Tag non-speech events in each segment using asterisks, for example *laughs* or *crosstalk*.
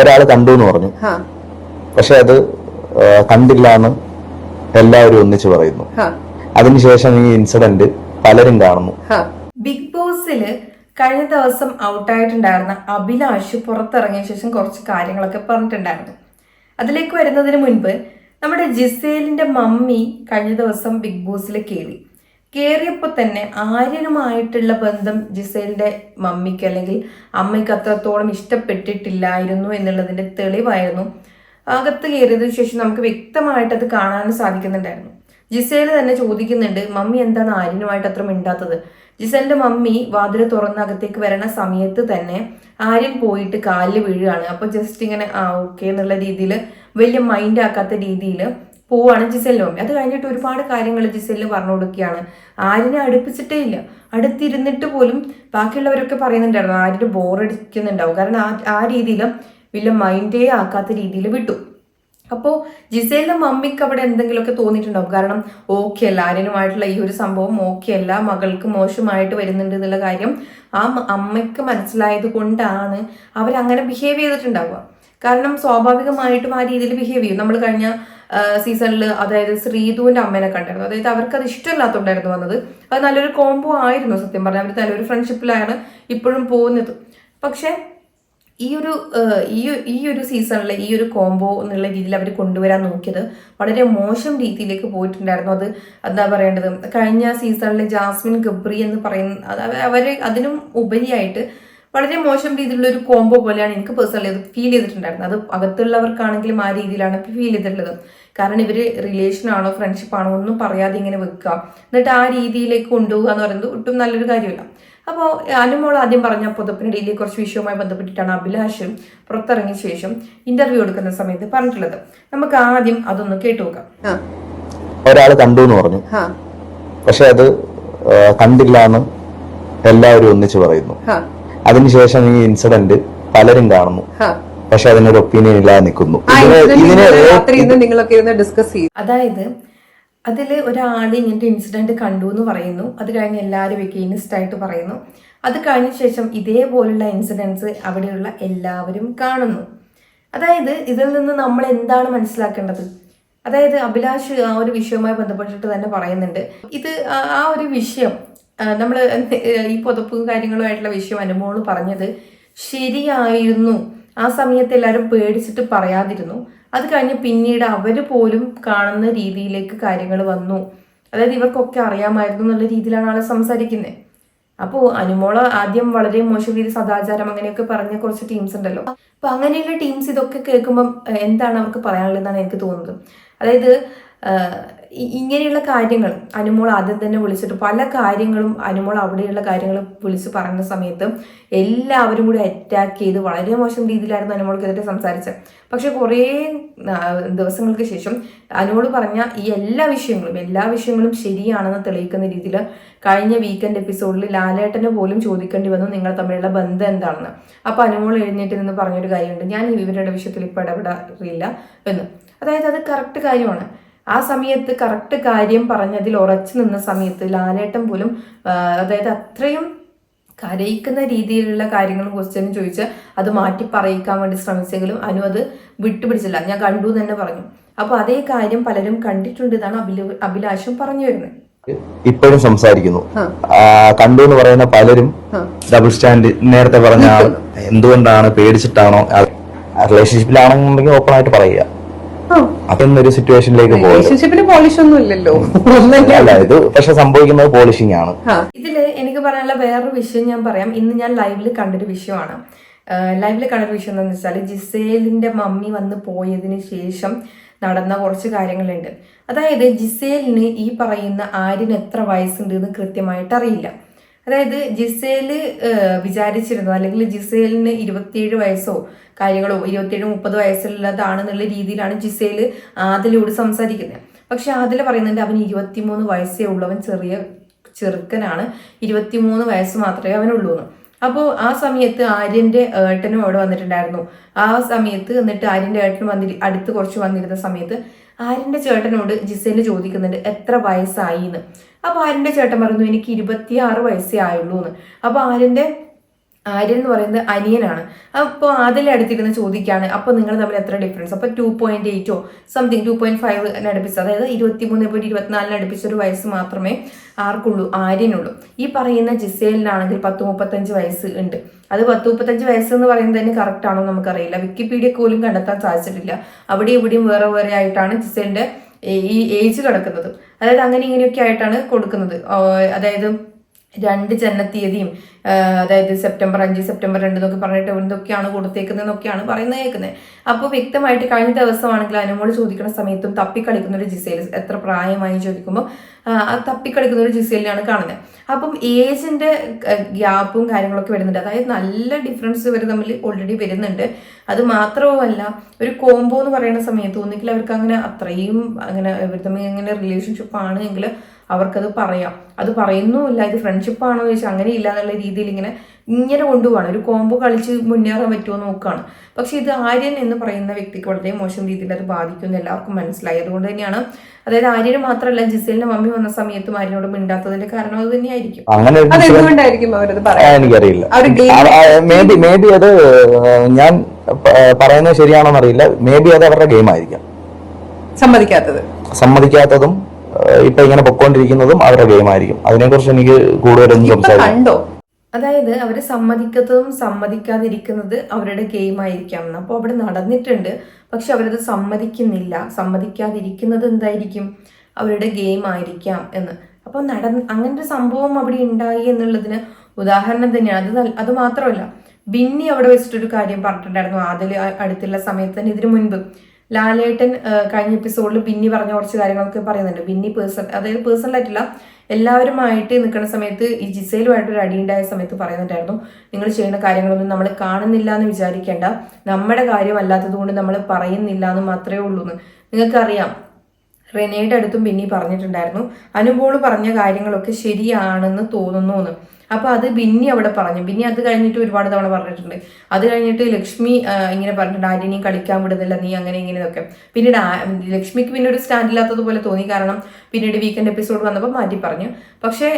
ഒരാൾ കണ്ടു എന്ന് പറഞ്ഞു പക്ഷെ അത് കണ്ടില്ല എന്ന് എല്ലാവരും ഒന്നിച്ചു പറയുന്നു. അതിനുശേഷം ഈ ഇൻസിഡന്റ് പലരും കാണുന്നു. ബിഗ് ബോസിൽ കഴിഞ്ഞ ദിവസം ഔട്ടായിട്ടുണ്ടായിരുന്ന അഭിലാഷ് പുറത്തിറങ്ങിയ ശേഷം കുറച്ച് കാര്യങ്ങളൊക്കെ പറഞ്ഞിട്ടുണ്ടായിരുന്നു. അതിലേക്ക് വരുന്നതിന് മുൻപ് നമ്മുടെ ജിസേലിന്റെ മമ്മി കഴിഞ്ഞ ദിവസം ബിഗ് ബോസിൽ കയറി കയറിയപ്പോൾ തന്നെ ആര്യനുമായിട്ടുള്ള ബന്ധം ജിസേലിന്റെ മമ്മിക്ക് അല്ലെങ്കിൽ അമ്മയ്ക്ക് അത്രത്തോളം ഇഷ്ടപ്പെട്ടിട്ടില്ലായിരുന്നു എന്നുള്ളതിന്റെ തെളിവായിരുന്നു. അകത്ത് കയറിയതിനു ശേഷം നമുക്ക് വ്യക്തമായിട്ട് അത് കാണാൻ സാധിക്കുന്നുണ്ടായിരുന്നു. ജിസേൽ തന്നെ ചോദിക്കുന്നുണ്ട് മമ്മി എന്താണ് ആര്യനുമായിട്ട് അത്ര മിണ്ടാത്തത്? ജിസേലിന്റെ മമ്മി വാതിൽ തുറന്ന അകത്തേക്ക് വരണ സമയത്ത് തന്നെ ആര്യൻ പോയിട്ട് കാലിൽ വീഴുകയാണ്. അപ്പൊ ജസ്റ്റ് ഇങ്ങനെ ആ ഓക്കെ എന്നുള്ള രീതിയിൽ വലിയ മൈൻഡ് ആക്കാത്ത രീതിയിൽ പോവാണ് ജിസേലിന്റെ മമ്മി. അത് കഴിഞ്ഞിട്ട് ഒരുപാട് കാര്യങ്ങൾ ജിസലിന് പറഞ്ഞു കൊടുക്കുകയാണ് ആരിനെ അടുപ്പിച്ചിട്ടേ ഇല്ല. അടുത്തിരുന്നിട്ട് പോലും ബാക്കിയുള്ളവരൊക്കെ പറയുന്നുണ്ടായിരുന്നു ആര്യന് ബോറടിക്കുന്നുണ്ടാവും. കാരണം ആ ആ രീതിയിൽ വലിയ മൈൻഡേ ആക്കാത്ത രീതിയിൽ വിട്ടു. അപ്പോൾ ജിസേലിന്റെ മമ്മിക്ക് അവിടെ എന്തെങ്കിലുമൊക്കെ തോന്നിയിട്ടുണ്ടാവും. കാരണം ഓക്കെ അല്ല ആര്യനുമായിട്ടുള്ള ഈ ഒരു സംഭവം ഓക്കെ അല്ല മകൾക്ക് മോശമായിട്ട് വരുന്നുണ്ട് എന്നുള്ള കാര്യം ആ അമ്മയ്ക്ക് മനസ്സിലായത് കൊണ്ടാണ് അവരങ്ങനെ ബിഹേവ് ചെയ്തിട്ടുണ്ടാവുക. കാരണം സ്വാഭാവികമായിട്ടും ആ രീതിയിൽ ബിഹേവ് ചെയ്യും. നമ്മൾ കഴിഞ്ഞ സീസണിൽ അതായത് ശ്രീധുവിന്റെ അമ്മേനെ കണ്ടായിരുന്നു അതായത് അവർക്ക് അത് ഇഷ്ടമില്ലാത്തതുകൊണ്ടായിരുന്നു വന്നത്. അത് നല്ലൊരു കോംബോ ആയിരുന്നു സത്യം പറഞ്ഞാൽ. അവർ നല്ലൊരു ഫ്രണ്ട്ഷിപ്പിലാണ് ഇപ്പോഴും പോകുന്നത്. പക്ഷേ ഈ ഒരു ഈ ഈ ഒരു സീസണിലെ ഈ ഒരു കോംബോ എന്നുള്ള രീതിയിൽ അവർ കൊണ്ടുവരാൻ നോക്കിയത് വളരെ മോശം രീതിയിലേക്ക് പോയിട്ടുണ്ടായിരുന്നു. അത് എന്താ പറയേണ്ടത്? കഴിഞ്ഞ സീസണിലെ ജാസ്മിൻ ഗബ്രി എന്ന് പറയുന്ന അവർ അതിനും ഉപരിയായിട്ട് വളരെ മോശം രീതിയിലുള്ള ഒരു കോംബോ പോലെയാണ് എനിക്ക് പേഴ്സണലി അത് ഫീൽ ചെയ്തിട്ടുണ്ടായിരുന്നത്. അത് അകത്തുള്ളവർക്കാണെങ്കിലും ആ രീതിയിലാണ് ഫീൽ ചെയ്തിട്ടുള്ളത്. കാരണം ഇവർ റിലേഷൻ ആണോ ഫ്രണ്ട്ഷിപ്പ് ആണോ ഒന്നും പറയാതെ ഇങ്ങനെ വെക്കുക. എന്നിട്ട് ആ രീതിയിലേക്ക് കൊണ്ടുപോകുക എന്ന് പറയുന്നത് ഒട്ടും നല്ലൊരു കാര്യമില്ല. അപ്പോൾ അനുമോൾ ആദ്യം പറഞ്ഞ പുതപ്പിനിടയിലെ കുറച്ച് വിഷയവുമായി ബന്ധപ്പെട്ടിട്ടാണ് അഭിലാഷും പുറത്തിറങ്ങിയ ശേഷം ഇന്റർവ്യൂ എടുക്കുന്ന സമയത്ത് പറഞ്ഞിട്ടുള്ളത്. നമുക്ക് ആദ്യം അതൊന്ന് കേട്ടു നോക്കാം. ഹാ ഒരാൾ കണ്ടു എന്ന് പറഞ്ഞു. പക്ഷെ അത് കണ്ടില്ല എന്ന് എല്ലാവരും ഒന്നിച്ചു പറയുന്നു. അതിനുശേഷം ഈ ഇൻസിഡന്റ് പലരും കാണുന്നു. പക്ഷെ അതിനൊരു ഒപ്പീനിയൻ ഇല്ലാതെ നിൽക്കുന്നു. ആ ഇതിന് incident ഇതിന് ഇന്നലെ രാത്രി ഇന്ന് നിങ്ങളൊക്കെ ഇരുന്ന് ഡിസ്കസ് ചെയ്യും അതായത് അതിൽ ഒരാൾ ഇങ്ങനത്തെ ഇൻസിഡന്റ് കണ്ടു എന്ന് പറയുന്നു. അത് കഴിഞ്ഞ് എല്ലാവരും എഗെയിനിസ്റ്റ് ആയിട്ട് പറയുന്നു. അത് കഴിഞ്ഞ ശേഷം ഇതേപോലുള്ള ഇൻസിഡൻസ് അവിടെയുള്ള എല്ലാവരും കാണുന്നു. അതായത് ഇതിൽ നിന്ന് നമ്മൾ എന്താണ് മനസ്സിലാക്കേണ്ടത്? അതായത് അഭിലാഷ് ആ ഒരു വിഷയവുമായി ബന്ധപ്പെട്ടിട്ട് തന്നെ പറയുന്നുണ്ട്. ഇത് ആ ഒരു വിഷയം നമ്മൾ ഈ പുതപ്പും കാര്യങ്ങളുമായിട്ടുള്ള വിഷയം അനുമോൾ പറഞ്ഞത് ശരിയായിരുന്നു. ആ സമയത്ത് എല്ലാവരും പേടിച്ചിട്ട് പറയാതിരുന്നു. അത് കഴിഞ്ഞ് പിന്നീട് അവർ പോലും കാണുന്ന രീതിയിലേക്ക് കാര്യങ്ങൾ വന്നു. അതായത് ഇവർക്കൊക്കെ അറിയാമായിരുന്നു എന്നുള്ള രീതിയിലാണ് ആളെ സംസാരിക്കുന്നത് അപ്പോൾ അനുമോള ആദ്യം വളരെ മോശം രീതി സദാചാരം അങ്ങനെയൊക്കെ പറഞ്ഞ കുറച്ച് ടീംസ് ഉണ്ടല്ലോ. അപ്പൊ അങ്ങനെയുള്ള ടീംസ് ഇതൊക്കെ കേൾക്കുമ്പം എന്താണ് അവർക്ക് പറയാനുള്ളതെന്നാണ് എനിക്ക് തോന്നുന്നത്. അതായത് ഇങ്ങനെയുള്ള കാര്യങ്ങൾ അനുമോൾ ആദ്യം തന്നെ വിളിച്ചിട്ട് പല കാര്യങ്ങളും അനുമോൾ അവിടെയുള്ള കാര്യങ്ങൾ വിളിച്ച് പറഞ്ഞ സമയത്ത് എല്ലാവരും കൂടി അറ്റാക്ക് ചെയ്ത് വളരെ മോശം രീതിയിലായിരുന്നു അനുമോൾക്കെതിരെ സംസാരിച്ചത്. പക്ഷെ കുറേ ദിവസങ്ങൾക്ക് ശേഷം അനുമോൾ പറഞ്ഞ ഈ എല്ലാ വിഷയങ്ങളും എല്ലാ വിഷയങ്ങളും ശരിയാണെന്ന് തെളിയിക്കുന്ന രീതിയിൽ കഴിഞ്ഞ വീക്കെൻഡ് എപ്പിസോഡിൽ ലാലേട്ടനെ പോലും ചോദിക്കേണ്ടി വന്നു നിങ്ങൾ തമ്മിലുള്ള ബന്ധം എന്താണെന്ന്. അപ്പോൾ അനുമോൾ എഴുന്നേറ്റ് നിന്ന് പറഞ്ഞൊരു കാര്യമുണ്ട് ഞാൻ ഇവരുടെ വിഷയത്തിൽ ഇപ്പോൾ ഇടപെടാറില്ല എന്ന്. അതായത് അത് കറക്റ്റ് കാര്യമാണ്. ആ സമയത്ത് കറക്റ്റ് കാര്യം പറഞ്ഞതിൽ ഉറച്ചു നിന്ന സമയത്ത് ലാലേട്ടൻ പോലും അതായത് അത്രയും കരയിക്കുന്ന രീതിയിലുള്ള കാര്യങ്ങളും ക്വസ്റ്റ്യനും ചോദിച്ച് അത് മാറ്റി പറയിക്കാൻ വേണ്ടി ശ്രമിച്ചെങ്കിലും അനു അത് വിട്ടുപിടിച്ചില്ല. ഞാൻ കണ്ടു എന്ന് തന്നെ പറഞ്ഞു. അപ്പോൾ അതേ കാര്യം പലരും കണ്ടിട്ടുണ്ട് എന്നാണ് അഭില അഭിലാഷം പറഞ്ഞു വരുന്നത്. ഇപ്പോഴും സംസാരിക്കുന്നു. കണ്ടു എന്ന് പറയുന്ന പലരും ഡബിൾ സ്റ്റാൻഡ് നേരത്തെ പറഞ്ഞ *laughs* എന്തുകൊണ്ടാണ് പേടിച്ചിട്ടാണോ റിലേഷൻഷിപ്പിലാണെന്നുണ്ടെങ്കിൽ ഓപ്പൺ ആയിട്ട് പറയുക. അതൊന്നൊരു സിറ്റുവേഷനിലേക്ക് പോകുന്നത് റിലേഷൻഷിപ്പിന് പോളിഷ് ഒന്നും ഇല്ലല്ലോ. അല്ല ഇത് പക്ഷെ സംഭവിക്കുന്നത് പോളിഷിംഗ് ആണ്. ഇതിൽ എനിക്ക് പറയാനുള്ള വേറൊരു വിഷയം ഞാൻ പറയാം. ഇന്ന് ഞാൻ ലൈവിൽ കണ്ടൊരു വിഷയമാണ്. ലൈവിൽ കണ്ടൊരു വിഷയം എന്താണെന്ന് വെച്ചാൽ ജിസേലിന്റെ മമ്മി വന്ന് പോയതിന് ശേഷം നടന്ന കുറച്ച് കാര്യങ്ങളുണ്ട്. അതായത് ജിസേലിന് ഈ പറയുന്ന ആര്യന് എത്ര വയസ്സുണ്ട് എന്ന് കൃത്യമായിട്ട് അറിയില്ല. അതായത് ജിസേൽ വിചാരിച്ചിരുന്നു അല്ലെങ്കിൽ ജിസേലിന് ഇരുപത്തിയേഴ് വയസ്സോ കാര്യങ്ങളോ ഇരുപത്തിയേഴ് മുപ്പത് വയസ്സുള്ളതാണെന്നുള്ള രീതിയിലാണ് ജിസേൽ ആദിലോട് സംസാരിക്കുന്നത്. പക്ഷെ ആദില പറയുന്നുണ്ട് അവന് ഇരുപത്തിമൂന്ന് വയസ്സേ ഉള്ളവൻ ചെറിയ ചെറുക്കനാണ്. ഇരുപത്തിമൂന്ന് വയസ്സ് മാത്രമേ അവനുള്ളൂ എന്ന്. അപ്പോൾ ആ സമയത്ത് ആര്യന്റെ ഏട്ടനും അവിടെ വന്നിട്ടുണ്ടായിരുന്നു. ആ സമയത്ത് എന്നിട്ട് ആര്യന്റെ ഏട്ടൻ വന്നി അടുത്ത് കുറച്ച് വന്നിരുന്ന സമയത്ത് ആര്യന്റെ ചേട്ടനോട് ജിസേൽ ചോദിക്കുന്നുണ്ട് എത്ര വയസ്സായി എന്ന് അപ്പൊ ആര്യന്റെ ചേട്ടൻ പറഞ്ഞു എനിക്ക് ഇരുപത്തിയാറ് വയസ്സേ ആയുള്ളൂ എന്ന് അപ്പൊ ആര്യന്റെ ആര്യൻ എന്ന് പറയുന്നത് അനിയനാണ്. അപ്പോൾ ആദ്യം അടുത്തിരുന്ന് ചോദിക്കുകയാണ് അപ്പോൾ നിങ്ങൾ തമ്മിൽ എത്ര ഡിഫറൻസ് അപ്പോൾ two point eight or something two point five അടുപ്പിച്ച് അതായത് ഇരുപത്തി മൂന്ന് പോയിന്റ് ഇരുപത്തിനാലിന് അടുപ്പിച്ച ഒരു വയസ്സ് മാത്രമേ ആർക്കുള്ളൂ ആര്യനുള്ളൂ. ഈ പറയുന്ന ജിസേലിനാണെങ്കിൽ പത്ത് മുപ്പത്തഞ്ച് വയസ്സ് ഉണ്ട്. അത് പത്ത് മുപ്പത്തഞ്ച് വയസ്സ് എന്ന് പറയുന്നത് തന്നെ കറക്റ്റ് ആണോ നമുക്കറിയില്ല. വിക്കിപീഡിയ പോലും കണ്ടെത്താൻ സാധിച്ചിട്ടില്ല. അവിടെ ഇവിടെയും വേറെ വേറെ ആയിട്ടാണ് ജിസേലിന്റെ ഈ ഏജ് കിടക്കുന്നത്. അതായത് അങ്ങനെ ഇങ്ങനെയൊക്കെ ആയിട്ടാണ് കൊടുക്കുന്നത്. അതായത് രണ്ട് ജനനത്തീയതിയും അതായത് സെപ്റ്റംബർ അഞ്ച് സെപ്റ്റംബർ രണ്ട് എന്നൊക്കെ പറഞ്ഞിട്ട് എന്തൊക്കെയാണ് കൊടുത്തേക്കുന്നതെന്നൊക്കെയാണ് പറയുന്നത് കേൾക്കുന്നത്. അപ്പോൾ വ്യക്തമായിട്ട് കഴിഞ്ഞ ദിവസമാണെങ്കിൽ അനുമോൾ ചോദിക്കുന്ന സമയത്തും തപ്പിക്കളിക്കുന്ന ഒരു ജിസേൽ എത്ര പ്രായമായി ചോദിക്കുമ്പോൾ ആ, തപ്പി തപ്പിക്കളിക്കുന്ന ഒരു ജിസേലിനാണ് കാണുന്നത്. അപ്പം ഏജിന്റെ ഗ്യാപ്പും കാര്യങ്ങളൊക്കെ വരുന്നുണ്ട്. അതായത് നല്ല ഡിഫറൻസ് ഇവർ തമ്മിൽ ഓൾറെഡി വരുന്നുണ്ട്. അത് മാത്രവുമല്ല ഒരു കോംബോ എന്ന് പറയുന്ന സമയത്ത് ഒന്നുകിൽ അവർക്ക് അങ്ങനെ അത്രയും അങ്ങനെ ഇവർ തമ്മിൽ ഇങ്ങനെ റിലേഷൻഷിപ്പ് ആണ് എങ്കിൽ അവർക്കത് പറയാം. അത് പറയുന്നുമില്ല ഇത് ഫ്രണ്ട്ഷിപ്പ് ആണോ എന്ന് ചോദിച്ചാൽ അങ്ങനെ ഇല്ല എന്നുള്ള രീതിയിൽ ഇങ്ങനെ ഇങ്ങനെ കൊണ്ടുപോവാണ്. ഒരു കോംബോ കളിച്ച് മുന്നേറാൻ പറ്റുമോ എന്ന് നോക്കുകയാണ് പക്ഷേ ഇത് ആര്യൻ എന്ന് പറയുന്ന വ്യക്തിക്ക് വളരെ മോശം രീതിയിൽ അത് ബാധിക്കുമെന്ന് എല്ലാവർക്കും മനസ്സിലായി. അതുകൊണ്ട് തന്നെയാണ് അതായത് ആര്യന് മാത്രമല്ല ജിസേലിന്റെ മമ്മി വന്ന സമയത്തും ആര്യനോട് മിണ്ടാത്തതിന്റെ കാരണം അത് തന്നെയായിരിക്കും. അങ്ങനെ അത് ഞാൻ പറയുന്നത് ശരിയാണോന്ന് അറിയില്ല. മേ ബി അത് അവരുടെ ഗെയിം ആയിരിക്കാം. സമ്മതിക്കാത്തത്. സമ്മതിക്കാത്തതും ഇപ്പൊ ഇങ്ങനെ പൊക്കോണ്ടിരിക്കുന്നതും അവരുടെ ഗെയിം ആയിരിക്കും. അതിനെക്കുറിച്ച് എനിക്ക് കൂടുതലൊന്നും സംസാരിക്കാം കണ്ടോ? അതായത് അവർ സമ്മതിക്കത്തതും സമ്മതിക്കാതിരിക്കുന്നത് അവരുടെ ഗെയിം ആയിരിക്കാം അപ്പോൾ അവിടെ നടന്നിട്ടുണ്ട്. പക്ഷെ അവരത് സമ്മതിക്കുന്നില്ല. സമ്മതിക്കാതിരിക്കുന്നത് എന്തായിരിക്കും? അവരുടെ ഗെയിം ആയിരിക്കാം എന്ന്. അപ്പോൾ നട അങ്ങനെ ഒരു സംഭവം അവിടെ ഉണ്ടായി എന്നുള്ളതിന് ഉദാഹരണം തന്നെയാണ്. അത് അത് മാത്രമല്ല ബിന്നി അവിടെ വെച്ചിട്ടൊരു കാര്യം പറഞ്ഞിട്ടുണ്ടായിരുന്നു. അതിൽ അടുത്തുള്ള സമയത്ത് തന്നെ ഇതിനു മുൻപ്. ലാലേട്ടൻ കഴിഞ്ഞ എപ്പിസോഡിൽ ബിന്നി പറഞ്ഞ കുറച്ച് കാര്യങ്ങളൊക്കെ പറയുന്നുണ്ട്. ബിന്നി പേഴ്സൺ അതായത് പേഴ്സണൽ ആയിട്ടില്ല എല്ലാവരുമായിട്ട് നിൽക്കുന്ന സമയത്ത് ഈ ജിസയിലുമായിട്ട് ഒരു അടിയുണ്ടായ സമയത്ത് പറയുന്നുണ്ടായിരുന്നു നിങ്ങൾ ചെയ്യുന്ന കാര്യങ്ങളൊന്നും നമ്മൾ കാണുന്നില്ല എന്ന് വിചാരിക്കേണ്ട. നമ്മുടെ കാര്യമല്ലാത്തത് കൊണ്ട് നമ്മൾ പറയുന്നില്ല എന്ന് മാത്രമേ ഉള്ളൂ എന്ന്. നിങ്ങൾക്കറിയാം റെനയുടെ അടുത്തും പിന്നെ പറഞ്ഞിട്ടുണ്ടായിരുന്നു അനുപോൾ പറഞ്ഞ കാര്യങ്ങളൊക്കെ ശരിയാണെന്ന് തോന്നുന്നു എന്ന്. അപ്പൊ അത് ബിന്നി അവിടെ പറഞ്ഞു. ബിന്നി അത് കഴിഞ്ഞിട്ട് ഒരുപാട് തവണ പറഞ്ഞിട്ടുണ്ട്. അത് കഴിഞ്ഞിട്ട് ലക്ഷ്മി ഇങ്ങനെ പറഞ്ഞിട്ടുണ്ട് ആര്യനെയും കളിക്കാൻ വിടുന്നില്ല നീ അങ്ങനെ ഇങ്ങനെ ഇതൊക്കെ. പിന്നീട് ലക്ഷ്മിക്ക് പിന്നെ ഒരു സ്റ്റാൻഡ് ഇല്ലാത്തതുപോലെ തോന്നി. കാരണം പിന്നീട് വീക്കെൻഡ് എപ്പിസോഡ് വന്നപ്പോൾ മാറ്റി പറഞ്ഞു. പക്ഷേ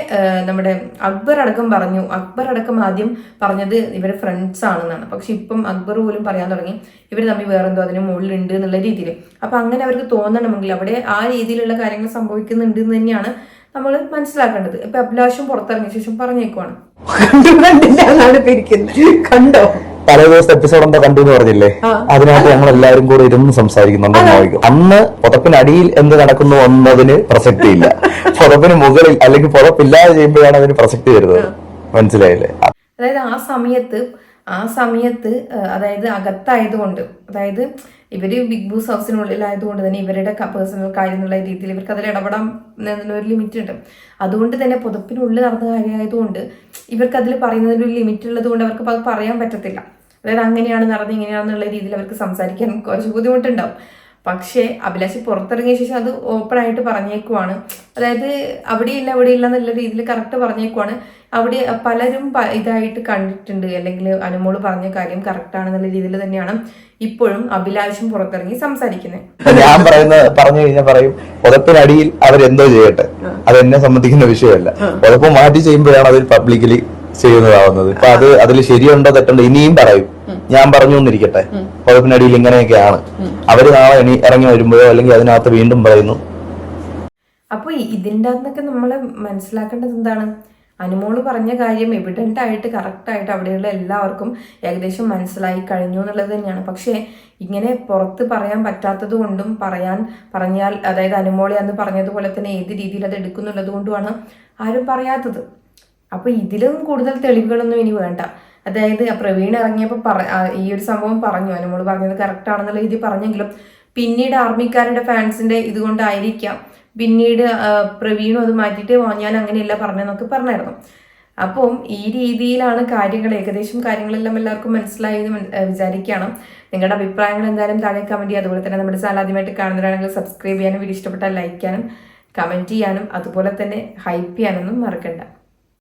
നമ്മുടെ അക്ബർ അടക്കം പറഞ്ഞു. അക്ബർ അടക്കം ആദ്യം പറഞ്ഞത് ഇവരെ ഫ്രണ്ട്സ് ആണെന്നാണ്. പക്ഷെ ഇപ്പം അക്ബർ പോലും പറയാൻ തുടങ്ങി. ഇവർ തമ്മിൽ വേറെന്തോ അതിന് മുകളിലുണ്ട് എന്നുള്ള രീതിയിൽ. അപ്പൊ അങ്ങനെ അവർക്ക് തോന്നണമെങ്കിൽ അവിടെ ആ രീതിയിലുള്ള കാര്യങ്ങൾ സംഭവിക്കുന്നുണ്ട് എന്ന് തന്നെയാണ് നമ്മൾ മനസ്സിലാക്കേണ്ടത്. ഇപ്പൊ അഭിലാഷും പുറത്തിറങ്ങിയ ശേഷം പറഞ്ഞേക്കുവാണ്. കണ്ടു തലേ ദിവസത്തെ എപ്പിസോഡ് എന്താ കണ്ടു എന്ന് പറഞ്ഞില്ലേ. അതിനകത്ത് ഞങ്ങൾ എല്ലാവരും കൂടെ ഇരുന്ന് സംസാരിക്കുന്നുണ്ട് നോക്കും അന്ന് പുതപ്പിനടിയിൽ എന്ത് നടക്കുന്നു എന്നതിന് പ്രസക്തി ഇല്ല. *laughs* പുതപ്പിന് മുകളിൽ അല്ലെങ്കിൽ പുതപ്പില്ലാതെ ചെയ്യുമ്പോഴാണ് അതിന് പ്രസക്തി വരുന്നത്. മനസ്സിലായില്ലേ? അതായത് ആ സമയത്ത് ആ സമയത്ത് അതായത് അകത്തായതുകൊണ്ട് അതായത് ഇവർ ബിഗ് ബോസ് ഹൗസിനുള്ളിലായതുകൊണ്ട് തന്നെ ഇവരുടെ പേഴ്സണൽ കാര്യം എന്നുള്ള രീതിയിൽ ഇവർക്ക് അതിൽ ഇടപെടാൻ ഒരു ലിമിറ്റ് ഉണ്ട്. അതുകൊണ്ട് തന്നെ പുതപ്പിനുള്ളിൽ നടന്ന കാര്യമായതുകൊണ്ട് ഇവർക്ക് അതിൽ പറയുന്നതിന് ഒരു ലിമിറ്റ് ഉള്ളത് കൊണ്ട് അവർക്ക് അത് പറയാൻ പറ്റത്തില്ല. അതായത് അങ്ങനെയാണ് നടന്നത് ഇങ്ങനെയാണെന്നുള്ള രീതിയിൽ അവർക്ക് സംസാരിക്കാൻ കുറച്ച് ബുദ്ധിമുട്ടുണ്ടാവും. പക്ഷേ അഭിലാഷ് പുറത്തിറങ്ങിയ ശേഷം അത് ഓപ്പൺ ആയിട്ട് പറഞ്ഞേക്കുവാണ്. അതായത് അവിടെയില്ല ഇല്ല എന്നുള്ള രീതിയിൽ കറക്റ്റ് പറഞ്ഞേക്കുവാണ്. അവിടെ പലരും ഇതായിട്ട് കണ്ടിട്ടുണ്ട്. അല്ലെങ്കിൽ അനുമോൾ പറഞ്ഞ കാര്യം കറക്റ്റ് ആണെന്നുള്ള രീതിയിൽ തന്നെയാണ് ഇപ്പോഴും അഭിലാഷും പുറത്തിറങ്ങി സംസാരിക്കുന്നത്. ഞാൻ പറയുന്ന പറഞ്ഞു കഴിഞ്ഞാൽ പറയും പുതപ്പിനടിയിൽ അവരെന്തോ ചെയ്യട്ടെ. അത് എന്നെ സംബന്ധിക്കുന്ന വിഷയമല്ല. പുതപ്പ് മാറ്റി ചെയ്യുമ്പോഴാണ് അതിൽ പബ്ലിക്കലി ചെയ്യുന്നതാവുന്നത്. ഇപ്പൊ അത് അതിൽ ശരിയുണ്ടോ തെറ്റുണ്ടോ ഇനിയും പറയും. ഞാൻ പറഞ്ഞു എന്നിരിക്കട്ടെ കുഴപ്പിനടിയിൽ ഇങ്ങനെയൊക്കെയാണ്. അവർ നാളെ ഇനി ഇറങ്ങി വരുമ്പോഴോ അല്ലെങ്കിൽ അതിനകത്ത് വീണ്ടും പറയുന്നു. അപ്പോൾ ഇതിന്റെ അകത്തൊക്കെ നമ്മൾ മനസ്സിലാക്കേണ്ടത് എന്താണ്? അനുമോൾ പറഞ്ഞ കാര്യം എവിഡന്റ് ആയിട്ട് കറക്റ്റായിട്ട് അവിടെയുള്ള എല്ലാവർക്കും ഏകദേശം മനസ്സിലായി കഴിഞ്ഞു എന്നുള്ളത് തന്നെയാണ്. പക്ഷേ ഇങ്ങനെ പുറത്ത് പറയാൻ പറ്റാത്തത് കൊണ്ടും പറയാൻ പറഞ്ഞാൽ അതായത് അനുമോളെ അന്ന് പറഞ്ഞതുപോലെ തന്നെ ഏത് രീതിയിൽ അത് എടുക്കുന്നുള്ളത് കൊണ്ടുമാണ് ആരും പറയാത്തത്. അപ്പോൾ ഇതിലും കൂടുതൽ തെളിവുകളൊന്നും ഇനി വേണ്ട. അതായത് പ്രവീൺ ഇറങ്ങിയപ്പോൾ പറ ഈ ഒരു സംഭവം പറഞ്ഞു. അനുമോൾ പറഞ്ഞത് കറക്റ്റ് ആണെന്നുള്ള രീതി പറഞ്ഞെങ്കിലും പിന്നീട് ആർമിക്കാരുടെ ഫാൻസിന്റെ ഇതുകൊണ്ടായിരിക്കാം പിന്നീട് പ്രവീണും അത് മാറ്റിയിട്ട് "ഓ, ഞാൻ അങ്ങനെയല്ല പറഞ്ഞെന്നൊക്കെ പറഞ്ഞായിരുന്നു. അപ്പം ഈ രീതിയിലാണ് കാര്യങ്ങൾ ഏകദേശം കാര്യങ്ങളെല്ലാം എല്ലാവർക്കും മനസ്സിലായി വിചാരിക്കുകയാണ്. നിങ്ങളുടെ അഭിപ്രായങ്ങൾ എന്തായാലും താഴെ കമന്റ് ചെയ്യുക. അതുപോലെ തന്നെ നമ്മുടെ ചാനൽ ആദ്യമായിട്ട് കാണുന്നവരാണെങ്കിൽ സബ്സ്ക്രൈബ് ചെയ്യാനും വീഡിയോ ഇഷ്ടപ്പെട്ടാൽ ലൈക്ക് ചെയ്യാനും കമന്റ് ചെയ്യാനും അതുപോലെ തന്നെ ഹൈപ്പ് ചെയ്യാനൊന്നും മറക്കണ്ട.